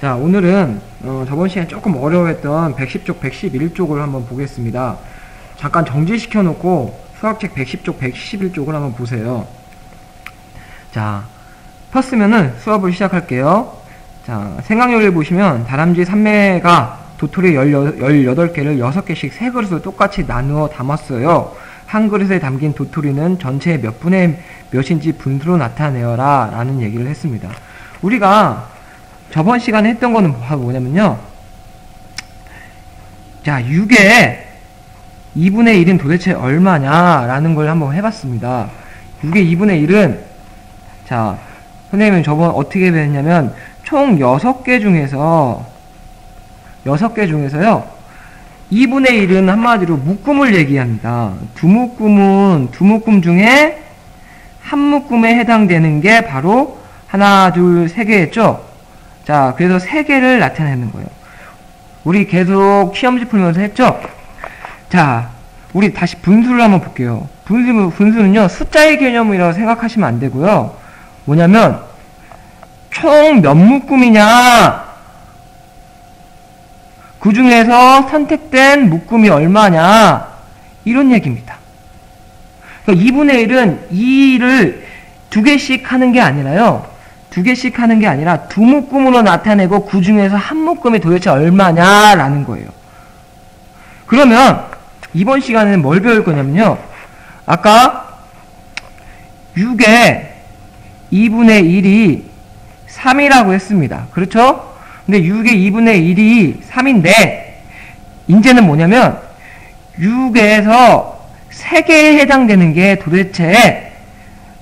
자, 오늘은 어, 저번 시간에 조금 어려워했던 110쪽, 111쪽을 한번 보겠습니다. 잠깐 정지시켜 놓고 수학책 110쪽, 111쪽을 한번 보세요. 자, 폈으면은 수업을 시작할게요. 자, 생강요리를 보시면 다람쥐 3매가 도토리 18개를 6개씩 세 그릇을 똑같이 나누어 담았어요. 한 그릇에 담긴 도토리는 전체의 몇 분의 몇인지 분수로 나타내어라 라는 얘기를 했습니다. 우리가 저번 시간에 했던 거는 뭐냐면요. 자, 6의 2분의 1은 도대체 얼마냐라는 걸 한번 해봤습니다. 6의 2분의 1은 자, 선생님은 저번 어떻게 배웠냐면 총 6개 중에서 6개 중에서요. 2분의 1은 한마디로 묶음을 얘기합니다. 두 묶음은 두 묶음 중에 한 묶음에 해당되는 게 바로 하나, 둘, 세 개였죠? 자, 그래서 세 개를 나타내는 거예요. 우리 계속 시험지 풀면서 했죠? 자, 우리 다시 분수를 한번 볼게요. 분수, 분수는요, 숫자의 개념이라고 생각하시면 안 되고요. 뭐냐면, 총 몇 묶음이냐? 그 중에서 선택된 묶음이 얼마냐? 이런 얘기입니다. 그러니까 2분의 1은 2를 두 개씩 하는 게 아니라요. 두 개씩 하는 게 아니라 두 묶음으로 나타내고 그 중에서 한 묶음이 도대체 얼마냐라는 거예요. 그러면 이번 시간에는 뭘 배울 거냐면요. 아까 6의 2분의 1이 3이라고 했습니다. 그렇죠? 근데 6의 2분의 1이 3인데 이제는 뭐냐면 6에서 3개에 해당되는 게 도대체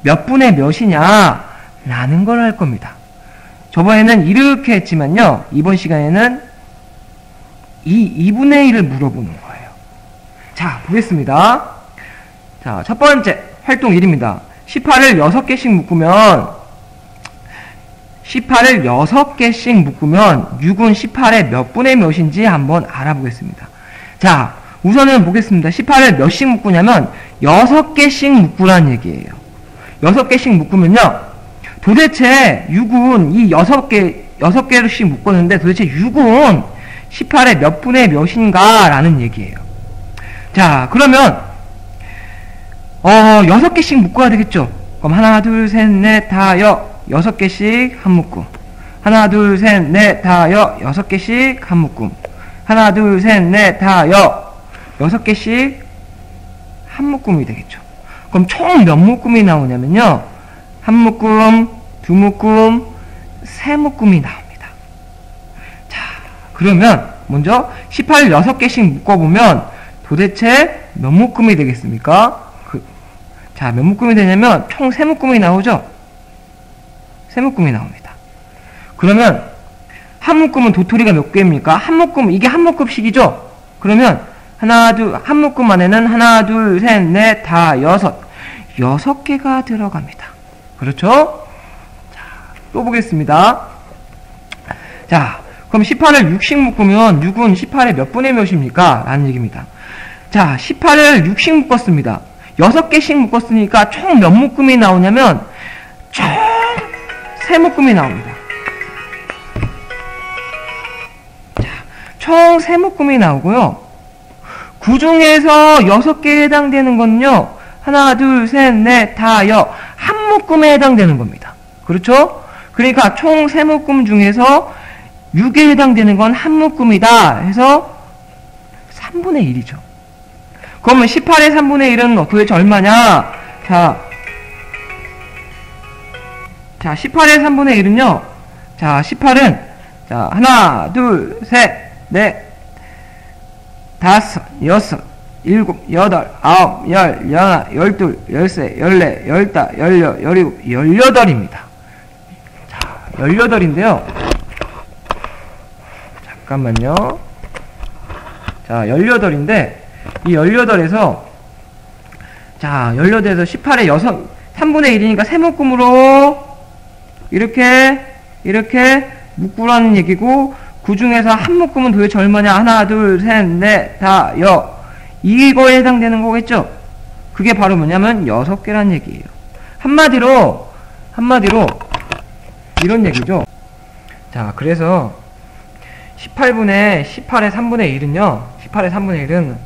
몇 분의 몇이냐 라는 걸 할 겁니다. 저번에는 이렇게 했지만요. 이번 시간에는 이 2분의 1을 물어보는 거예요. 자, 보겠습니다. 자, 첫 번째 활동 1입니다. 18을 6개씩 묶으면 18을 6개씩 묶으면 6은 18의 몇 분의 몇인지 한번 알아보겠습니다. 자, 우선은 보겠습니다. 18을 몇씩 묶으냐면 6개씩 묶으라는 얘기예요. 6개씩 묶으면요. 도대체 6은 이 6개, 6개씩 묶었는데 도대체 6은 18의 몇 분의 몇인가 라는 얘기예요. 자, 그러면 어, 6개씩 묶어야 되겠죠? 그럼 하나, 둘, 셋, 넷, 다, 여, 6개씩 한 묶음. 하나, 둘, 셋, 넷, 다, 여, 6개씩 한 묶음. 하나, 둘, 셋, 넷, 다, 여, 6개씩 한 묶음이 되겠죠. 그럼 총 몇 묶음이 나오냐면요. 한 묶음, 두 묶음, 세 묶음이 나옵니다. 자, 그러면 먼저 18 6개씩 묶어보면 도대체 몇 묶음이 되겠습니까? 그, 자, 몇 묶음이 되냐면 총 세 묶음이 나오죠? 세 묶음이 나옵니다. 그러면 한 묶음은 도토리가 몇 개입니까? 한 묶음, 이게 한 묶음씩이죠? 그러면 하나, 둘, 한 묶음 안에는 하나, 둘, 셋, 넷, 다, 여섯. 여섯 개가 들어갑니다. 그렇죠? 자, 또 보겠습니다. 자, 그럼 18을 6씩 묶으면 6은 18의 몇 분의 몇입니까? 라는 얘기입니다. 자, 18을 6씩 묶었습니다. 6개씩 묶었으니까 총 몇 묶음이 나오냐면 총 3묶음이 나옵니다. 자, 총 3묶음이 나오고요. 그 중에서 6개에 해당되는 건요. 하나, 둘, 셋, 넷, 다, 여. 한 묶음에 해당되는 겁니다. 그렇죠? 그러니까 총 세 묶음 중에서 6에 해당되는 건 한 묶음이다 해서 3분의 1이죠. 그러면 18의 3분의 1은 도대체 얼마냐? 자, 자 18의 3분의 1은요. 자, 18은 자, 하나, 둘, 셋, 넷, 다섯, 여섯, 일곱, 여덟, 아홉, 열, 열하나, 열둘, 열세, 열네, 열다, 열여, 열일곱, 열여덟입니다. 자, 열여덟인데요. 잠깐만요. 자, 열여덟인데, 이 열여덟에서, 자, 열여덟에서 18에 여섯, 3분의 1이니까 세묶음으로, 이렇게, 이렇게 묶으라는 얘기고, 그 중에서 한 묶음은 도대체 얼마냐? 하나, 둘, 셋, 넷, 다, 여. 이거에 해당되는 거겠죠? 그게 바로 뭐냐면 여섯 개란 얘기예요. 한마디로 한마디로 이런 얘기죠. 자, 그래서 18분의 18의 3분의 1은요. 18의 3분의 1은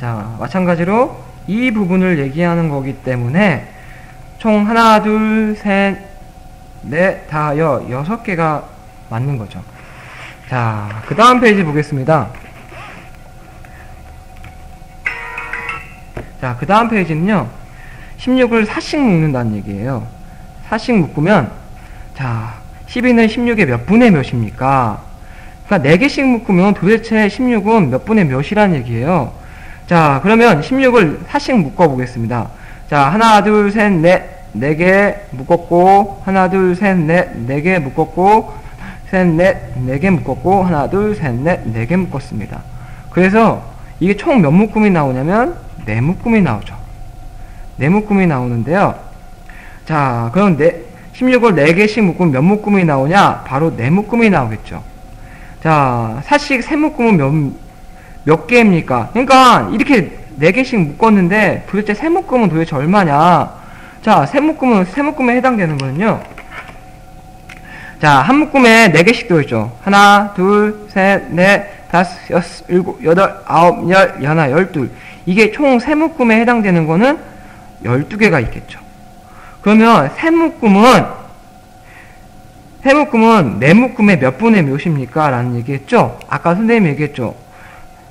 자, 마찬가지로 이 부분을 얘기하는 거기 때문에 총 하나, 둘, 셋, 넷, 다, 여, 여섯 개가 맞는 거죠. 자, 그 다음 페이지 보겠습니다. 자, 그 다음 페이지는요. 16을 4씩 묶는다는 얘기예요. 4씩 묶으면 자, 12는 16의 몇 분의 몇입니까? 그러니까 4개씩 묶으면 도대체 16은 몇 분의 몇이라는 얘기예요. 자, 그러면 16을 4씩 묶어 보겠습니다. 자, 하나, 둘, 셋, 넷, 네 개 묶었고, 하나, 둘, 셋, 넷, 네 개 묶었고, 셋, 넷, 네 개 묶었고, 하나, 둘, 셋, 넷, 네 개 묶었습니다. 그래서 이게 총 몇 묶음이 나오냐면, 네 묶음이 나오죠. 네 묶음이 나오는데요. 자, 그럼 네, 16을 4개씩 묶으면 몇 묶음이 나오냐? 바로 네 묶음이 나오겠죠. 자, 사씩 세 묶음은 몇, 몇 개입니까? 그러니까 이렇게 4개씩 묶었는데 도대체 세 묶음은 도대체 얼마냐? 자, 세 묶음은, 세 묶음에 해당되는 거는요. 자, 한 묶음에 4개씩 들어있죠. 하나, 둘, 셋, 넷, 다섯, 여섯, 일곱, 여덟, 아홉, 열, 열하나, 열둘. 이게 총세 묶음에 해당되는 거는 12개가 있겠죠. 그러면 세 묶음은 세 묶음은 네 묶음의 몇 분의 몇입니까? 라는 얘기했죠. 아까 선생님이 얘기했죠.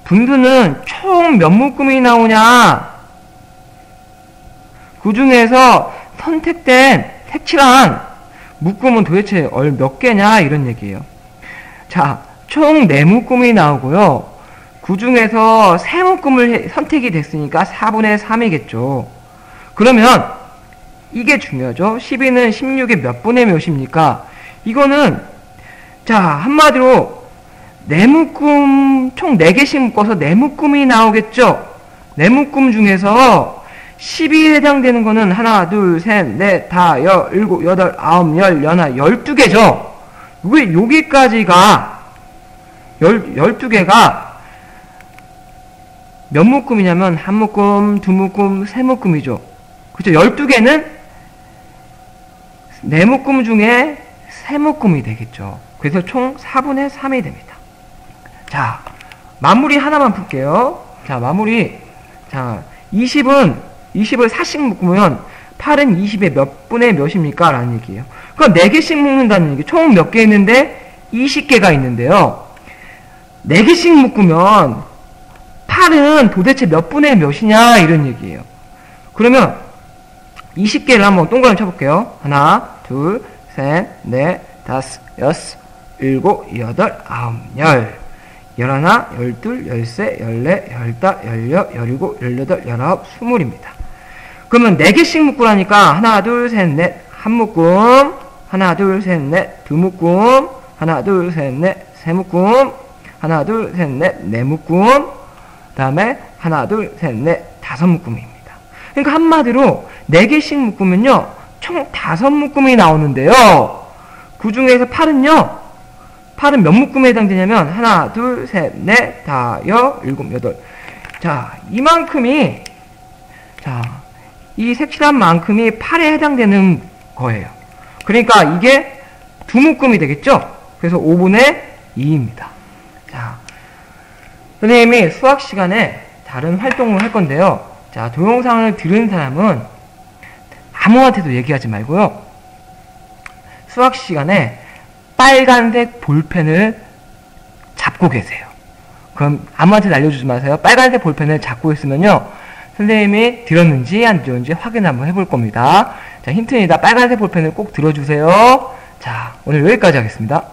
분수는 총 몇 묶음이 나오냐? 그 중에서 선택된 색칠한 묶음은 도대체 몇 개냐? 이런 얘기예요. 자, 총네 묶음이 나오고요. 그 중에서 세 묶음을 선택이 됐으니까 4분의 3이겠죠. 그러면 이게 중요하죠. 12는 16의 몇 분의 몇입니까? 이거는 자 한마디로 네 묶음 총 4개씩 묶어서 네 묶음이 나오겠죠. 네 묶음 중에서 12에 해당되는 거는 하나, 둘, 셋, 넷, 다, 여, 일곱, 여덟, 아홉, 열, 연하, 열두 개죠. 왜 여기까지가 열, 열두 개가 몇 묶음이냐면 한 묶음, 두 묶음, 세 묶음이죠. 그죠? 열두 개는 네 묶음 중에 세 묶음이 되겠죠. 그래서 총 4분의 3이 됩니다. 자, 마무리 하나만 풀게요. 자, 마무리. 자, 20은, 20을 4씩 묶으면 8은 20의 몇 분의 몇입니까? 라는 얘기예요. 그럼 4개씩 묶는다는 얘기. 총 몇 개 있는데? 20개가 있는데요. 4개씩 묶으면 8은 도대체 몇 분의 몇이냐? 이런 얘기예요. 그러면 20개를 한번 동그라미 쳐볼게요. 하나, 둘, 셋, 넷, 다섯, 여섯, 일곱, 여덟, 아홉, 열. 열하나, 열둘, 열세, 열네, 열다, 열여, 열일곱, 열여덟, 열아홉, 스물입니다. 그러면 네 개씩 묶으라니까 하나, 둘, 셋, 넷, 한 묶음, 하나, 둘, 셋, 넷, 두 묶음, 하나, 둘, 셋, 넷, 세 묶음, 하나, 둘, 셋, 넷, 네 묶음, 다음에 하나, 둘, 셋, 넷, 다섯 묶음입니다. 그러니까 한마디로 4개씩 묶으면요. 총 5묶음이 나오는데요. 그 중에서 8은요. 8은 몇 묶음에 해당되냐면 하나, 둘, 셋, 넷, 다, 여, 일곱, 여덟. 자, 이만큼이 자, 이 색칠한 만큼이 8에 해당되는 거예요. 그러니까 이게 두 묶음이 되겠죠? 그래서 5분의 2입니다. 자, 선생님이 수학 시간에 다른 활동을 할 건데요. 자, 동영상을 들은 사람은 아무한테도 얘기하지 말고요. 수학 시간에 빨간색 볼펜을 잡고 계세요. 그럼 아무한테도 알려주지 마세요. 빨간색 볼펜을 잡고 있으면요. 선생님이 들었는지 안 들었는지 확인 한번 해볼 겁니다. 자, 힌트입니다. 빨간색 볼펜을 꼭 들어주세요. 자, 오늘 여기까지 하겠습니다.